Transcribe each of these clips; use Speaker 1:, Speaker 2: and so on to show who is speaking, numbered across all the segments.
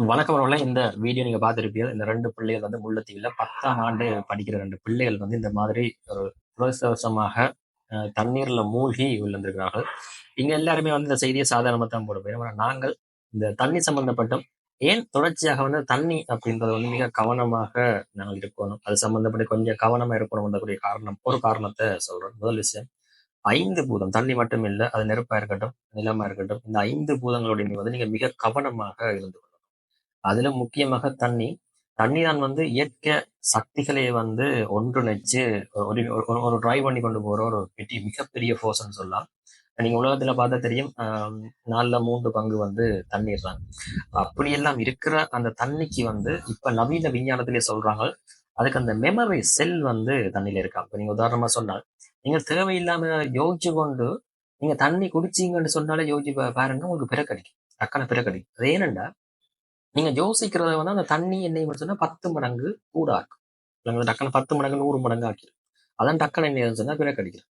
Speaker 1: வணக்கம் அவர்களே இந்த வீடியோ நீங்க பார்த்திருப்பீங்க இந்த ரெண்டு பிள்ளைகள் வந்து முல்லைத்தீவுல பத்தாம் ஆண்டு படிக்கிற ரெண்டு பிள்ளைகள் வந்து இந்த மாதிரி ஒரு துரதிருஷ்டவசமாக அஹ், தண்ணீர்ல மூழ்கி விழுந்திருக்கிறார்கள். இங்க எல்லாருமே வந்து இந்த செய்தியை சாதாரணமாக தான் போட போயிடும் நாங்கள் இந்த தண்ணி சம்பந்தப்பட்டும் ஏன் தொடர்ச்சியாக வந்து தண்ணி அப்படின்றது வந்து மிக கவனமாக நாங்கள் இருக்கணும். அது சம்பந்தப்பட்டு கொஞ்சம் கவனமா இருக்கணும்ன்றக்கூடிய காரணம் ஒரு காரணத்தை சொல்றோம் முதல் விஷயம் ஐந்து பூதம் தண்ணி மட்டும் இல்லை அது நெருப்பா இருக்கட்டும் நிலமா இருக்கட்டும் இந்த ஐந்து பூதங்களுடைய வந்து நீங்க மிக கவனமாக இருந்து அதுல முக்கியமாக தண்ணி. தண்ணி தான் வந்து இயற்கை சக்திகளை வந்து ஒன்றிணைச்சு ஒரு ஒரு- ஒரு டிரைவ் பண்ணி கொண்டு போற ஒரு பெரிய மிகப்பெரிய ஃபோர்ஸ்னு சொல்லலாம். நீங்க உலகத்துல பார்த்தா தெரியும் ஆஹ் நாலுல மூன்று பங்கு வந்து தண்ணீர் தான். அப்படியெல்லாம் இருக்கிற அந்த தண்ணிக்கு வந்து இப்ப நவீன விஞ்ஞானத்திலே சொல்றாங்க அதுக்கு அந்த மெமரி செல் வந்து தண்ணியில இருக்கா. இப்ப நீங்க உதாரணமா சொன்னால் நீங்க தேவையில்லாம யோசிச்சு கொண்டு நீங்க தண்ணி குடிச்சீங்கன்னு சொன்னாலே யோசிச்சு பாருங்க உங்களுக்கு பிற கிடைக்கும் டக்கான பிற கிடைக்கும் அது ஏனண்டா நீங்க யோசிக்கிறத வந்து அந்த தண்ணி எண்ணெய் மட்டும் சொன்னா பத்து மடங்கு கூட ஆக்கும் இல்லைங்களா டக்குனு பத்து மடங்கு நூறு மடங்கு ஆக்கிடும் அதான் டக்குனு எண்ணெய் சொன்னா பிறகு கிடைக்கும்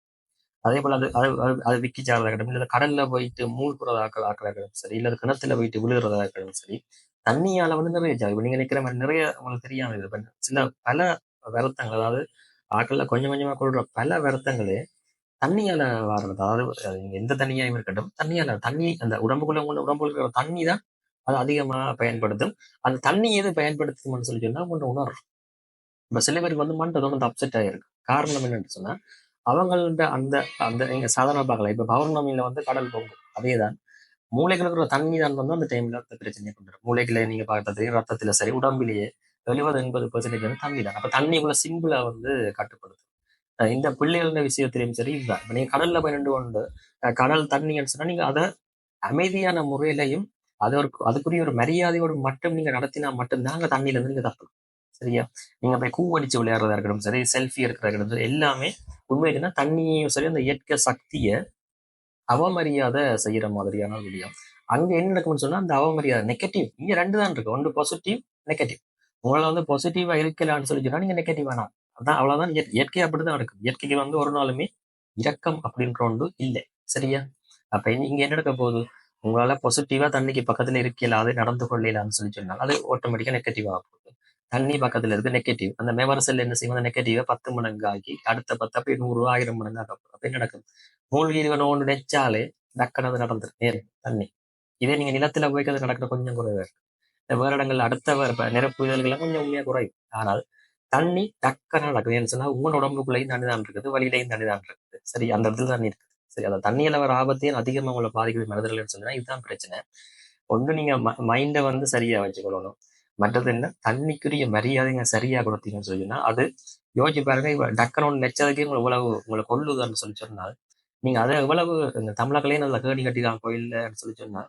Speaker 1: அதே போல அது அது அது- அது விக்கி சாடுறதா இருக்கட்டும் இல்லை கடல்ல போயிட்டு மூழ்கிறதா ஆக்கலாக்கட்டும் சரி இல்லை கிணத்துல போயிட்டு விழுகிறதா இருக்கட்டும் சரி தண்ணியால வந்து நிறைய ஜா- நீங்கள் நீங்க நினைக்கிற மாதிரி நிறைய உங்களுக்கு தெரியாம இது பண்ண சில பல விரத்தங்கள் அதாவது ஆக்கள்ல கொஞ்சம் கொஞ்சமா கொள்ற பல விரத்தங்களே தண்ணியால வர்றது அதாவது எந்த தண்ணியாயும் இருக்கட்டும் தண்ணியால தண்ணி அந்த உடம்புக்குள்ள உள்ள உடம்புல இருக்கிற தண்ணி தான் அது அதிகமாக பயன்படுத்தும். அந்த தண்ணி எது பயன்படுத்தும்னு சொல்லி சொன்னால் உங்களை உணரும் இப்போ சில பேருக்கு வந்து மண்டை தொடர்ந்து அப்செட் ஆகிருக்கு காரணம் என்னன்னு சொன்னா அவங்கள்ட்ட அந்த அந்த எங்க சாதாரண பார்க்கலாம். இப்போ பௌர்ணமியில் வந்து கடல் பொங்கும் அதேதான். மூளைகள் இருக்கிற தண்ணி தான் வந்து அந்த டைமில் அந்த பிரச்சனையை கொண்டு வரும். மூளைகளை நீங்க பார்த்தா தெரியும் ரத்தத்துல சரி உடம்பிலேயே எழுபது எண்பது பெர்சன்டேஜ் வந்து தண்ணி தான். அப்போ தண்ணி இவ்வளவு சிம்பிளா வந்து கட்டுப்படுத்தும். இந்த பிள்ளைகள விஷயத்திலையும் சரி இதுதான். இப்ப நீங்க கடல்ல போய் நின்று கொண்டு கடல் தண்ணின்னு சொன்னா நீங்க அதை அமைதியான முறையிலையும் அது ஒரு அதுக்குரிய ஒரு மரியாதையோடு மட்டும் நீங்க நடத்தினா மட்டும்தான் அங்கே தண்ணியில இருந்து நீங்க தப்பலாம் சரியா? நீங்க போய் கூ அடிச்சு விளையாடுறதா இருக்கட்டும் சரி செல்ஃபி எடுக்கிறதா இருக்கட்டும் சரி எல்லாமே உண்மையிலுன்னா தண்ணியும் சரி அந்த இயற்கை சக்தியை அவமரியாதை செய்யற மாதிரியான ஒரு விடயம் அங்க என்ன நடக்கும்னு சொன்னா அந்த அவமரியாதை நெகட்டிவ் இங்க ரெண்டு தான் இருக்கு. ஒன்று பாசிட்டிவ் நெகட்டிவ் உங்களை வந்து பாசிட்டிவா இருக்கலாம்னு சொல்லி சொன்னா நீங்க நெகட்டிவ் வேணாம் அதான் அவ்வளவுதான். இயற்கை அப்படிதான் நடக்கும். இயற்கைக்கு வந்து ஒரு நாளுமே இரக்கம் அப்படின்ற ஒன்று இல்லை. சரியா? அப்ப இங்க என்ன நடக்க போகுது? உங்களால பாசிட்டிவா தண்ணிக்கு பக்கத்துல இருக்கல அது நடந்து கொள்ளலாம்னு சொல்லி சொன்னால் அது ஆட்டோமேட்டிக்கா நெகட்டிவா போகுது. தண்ணி பக்கத்துல இருக்கு நெகட்டிவ் அந்த மெமரி செல் என்ன செய்யும்? அந்த நெகட்டிவா பத்து மடங்கு ஆகி அடுத்த பத்து அப்படியே நூறு ஆயிரம் மடங்கு ஆக போகுது. நடக்கும்? மூழ்கி ஒன்று நெச்சாலே டக்கனது நடந்துரு நடந்துரும். நேரு தண்ணி. இதே நீங்க நிலத்துல போய்க்கிறது அது நடக்கிற கொஞ்சம் குறைவா இருக்கு. இந்த வேற அடுத்த நிரப்பு இதழ்கள்லாம் கொஞ்சம் உண்மையா குறையும். ஆனால் தண்ணி டக்குனு நடக்குது ஏன்னு சொன்னா உங்களோட உடம்புக்குள்ளேயும் தண்ணி தான் இருக்குது வழியிலையும் தண்ணி தான் இருக்குது. சரி அந்த இடத்துல தண்ணி இருக்குது சரி அந்த தண்ணியில வர ஆபத்தையும் அதிகமா உங்களை பாதிக்குது மனிதர்கள் சொன்னா இதுதான் பிரச்சனை. ஒன்று நீங்க மைண்டை வந்து சரியா வச்சுக்கொள்ளணும் மற்றது என்ன? தண்ணிக்குரிய மரியாதைங்க சரியா கொடுத்தீங்கன்னு சொல்லினா அது யோசிச்சு பாருங்க இப்ப டக்குன்னு ஒன்று நெச்சதுக்கே உங்களை இவ்வளவு உங்களை கொள்ளுதான்னு சொல்லி சொன்னால் நீங்க அதை எவ்வளவு இந்த தமிழர்களே நல்ல கேடி கட்டிதான் கோயில்லன்னு சொல்லி சொன்னா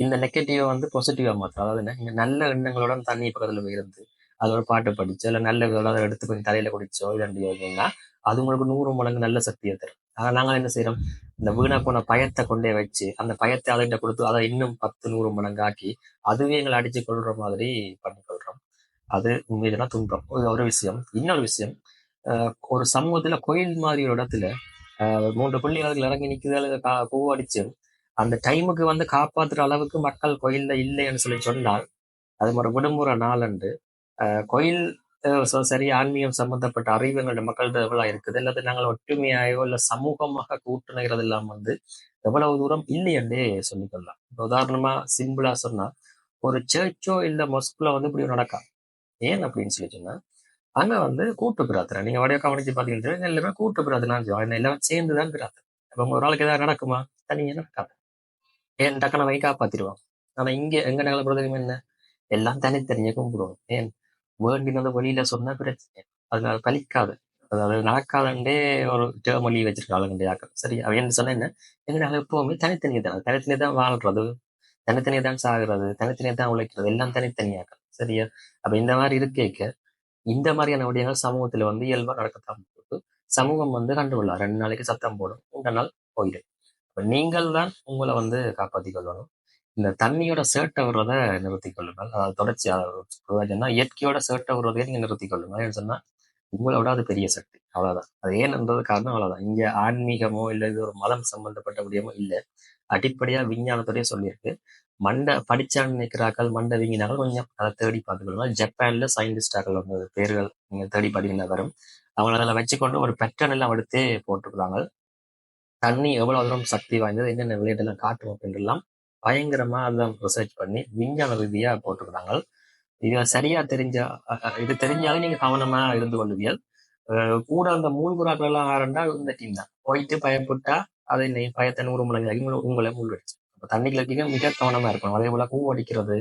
Speaker 1: இந்த நெகட்டிவை வந்து பாசிட்டிவா மாற்றும். அதாவது என்ன? நீங்க நல்ல எண்ணங்களோட தண்ணி பக்கத்துல போய் இருந்து அதோட பாட்டு படிச்சோ இல்ல நல்ல இதோட அதை எடுத்து கொஞ்சம் தலையில குடிச்சோ இதண்டி யோசிங்கன்னா அது உங்களுக்கு நூறு மடங்கு நல்ல சக்தியை தரும். அதை நாங்கள் என்ன செய்யறோம் இந்த வீணா போன பயத்தை கொண்டே வச்சு அந்த பயத்தை அதை கொடுத்து அதை இன்னும் பத்து நூறு மடங்காக்கி அதுவே எங்களை அடிச்சு கொள்ற மாதிரி பண்ணிக்கொள்றோம் அது உண்மையிலாம் துன்பம். ஒரு விஷயம். இன்னொரு விஷயம் ஆஹ் ஒரு சமூகத்துல கோயில் மாதிரி ஒரு இடத்துல மூன்று பிள்ளைகளுக்கு இறங்கி நிக்குது பூ அடிச்சு அந்த டைமுக்கு வந்து காப்பாத்துற அளவுக்கு மக்கள் கோயில்ல இல்லைன்னு சொல்லி சொன்னால் அது ஒரு விடுமுறை நாளன்று. அன்று கோயில் சரி ஆன்மீகம் சம்பந்தப்பட்ட அறிவு எங்களுடைய மக்கள்கிட்ட எவ்வளவு இருக்குது? அல்லது நாங்கள் ஒற்றுமையாயோ இல்ல சமூகமாக கூட்டுணைகிறது எல்லாம் வந்து எவ்வளவு தூரம் இல்லையென்றே சொல்லிக்கொள்ளலாம். இப்போ உதாரணமா சிம்பிளா சொன்னா ஒரு சர்ச்சோ இல்ல மொஸ்குல வந்து இப்படி நடக்கும் ஏன் அப்படின்னு சொல்லி சொன்னா அங்க வந்து கூட்டு பிரார்த்தனை. நீங்க வடைய கவனிச்சு பாத்தீங்கன்னா எல்லாமே கூட்டு பிரார்த்தனை எல்லாம் சேர்ந்து சேர்ந்துதான் பிரார்த்தனை. அப்ப ஒரு ஆளுக்கு ஏதாவது நடக்குமா? தனியாக நடக்காது. ஏன் டக்குன வை காப்பாத்திடுவாங்க ஆனா இங்க எங்க பிரதமர் என்ன? எல்லாம் தனித்தனியாக கும்பிடுவோம் ஏன்? வேண்டினது வெளியில சொன்னா பிரச்சனை. அதனால பலிக்காது அதாவது நடக்காதண்டே ஒரு டேர்மொழி வச்சிருக்காளுங்க யாக்கள் சரி அவன் என்ன சொன்ன என்ன? எங்க நாங்க எப்பவுமே தனித்தனியே தான். தனித்தனியே தான் வாழ்றது. தனித்தனியே தான் சாகுறது. தனித்தனியே தான் உழைக்கிறது. எல்லாம் தனித்தனியாக்கள் சரியா? அப்ப இந்த மாதிரி இருக்கேக்க இந்த மாதிரியான விடயங்கள் சமூகத்துல வந்து இயல்பா நடக்கத்தான் போகுது. சமூகம் வந்து கண்டுகொள்ளலாம் ரெண்டு நாளைக்கு சத்தம் போடும். ரெண்டு நாள் போயிடும். அப்ப நீங்கள் தான் உங்களை வந்து காப்பாற்றி கொள்ளணும். இந்த தண்ணியோட சேட்டை வருவதை நிறுத்திக் கொள்ளுங்கள். அதாவது தொடர்ச்சியா சொன்னா இயற்கையோட சேட்டை வருவதையே நீங்க நிறுத்திக் கொள்ளுங்கள். ஏன்னு சொன்னா உங்களோட அது பெரிய சக்தி. அவ்வளவுதான். அது ஏன்ன்றது காரணம் அவ்வளவுதான். இங்க ஆன்மீகமோ இல்லை இது ஒரு மதம் சம்பந்தப்பட்ட விடயமோ இல்ல. அடிப்படையா விஞ்ஞானத்துறையே சொல்லியிருக்கு. மண்டை படிச்சான்னு நினைக்கிறார்கள் மண்டை வீங்கினார்கள் கொஞ்சம் அதை தேடி பார்த்துக்கணும் ஜப்பான்ல சயின்டிஸ்டாக்கள் வந்து பேர்கள் நீங்க தேடி பார்த்தீங்கன்னா வரும். அவங்களை அதில் வச்சுக்கொண்டு ஒரு பெட்டர்ன் எல்லாம் எடுத்து போட்டுக்கிறாங்க தண்ணி எவ்வளவு தூரம் சக்தி வாய்ந்தது என்னென்ன விளையாட்டுலாம் காட்டும் அப்படின்றலாம் பயங்கரமா அதெல்லாம் ரிசர்ச் பண்ணி விஞ்ஞான ரீதியாக போட்டிருக்கிறாங்க இது சரியா தெரிஞ்ச இது தெரிஞ்சாலும் நீங்க கவனமா இருந்து கொள்வீர்கள் கூட அந்த மூழ்குறாக்கள் எல்லாம் ஆரண்டா இந்த டீம் தான். போயிட்டு பயப்பட்டா அதை நீ பயத்தை நூறு முழங்காகி உங்களை மூழ்கடிச்சு அப்போ தண்ணிக்குள்ள இருக்கீங்க மிக கவனமா இருக்கணும். அதே போல பூ அடிக்கிறது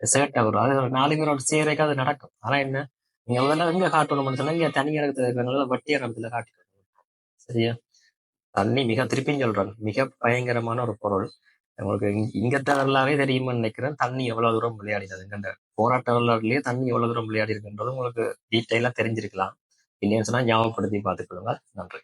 Speaker 1: சேட்டை வரும் அது ஒரு நாலு பேரோட சேரைக்கு அது நடக்கும். ஆனால் என்ன? நீங்க முதல்ல எங்க காட்டணும்னு சொன்னால் இங்க தனி இடத்துல இருக்கிறனால இடத்துல காட்டிக்கணும். சரியா? தண்ணி மிக திருப்பியும் சொல்றாங்க மிக பயங்கரமான ஒரு பொருள். உங்களுக்கு இங்க- இங்கத்த வரலாறே தெரியுமான்னு நினைக்கிறேன். தண்ணி எவ்வளவு தூரம் விளையாடினது இந்த போராட்ட வரலாறுலயே தண்ணி எவ்வளவு தூரம் விளையாடி இருக்குன்றது உங்களுக்கு டீட்டெயிலா தெரிஞ்சிருக்கலாம். இல்லைன்னு சொன்னா ஞாபகப்படுத்தி பார்த்துக்கொள்ளுங்க நன்றி.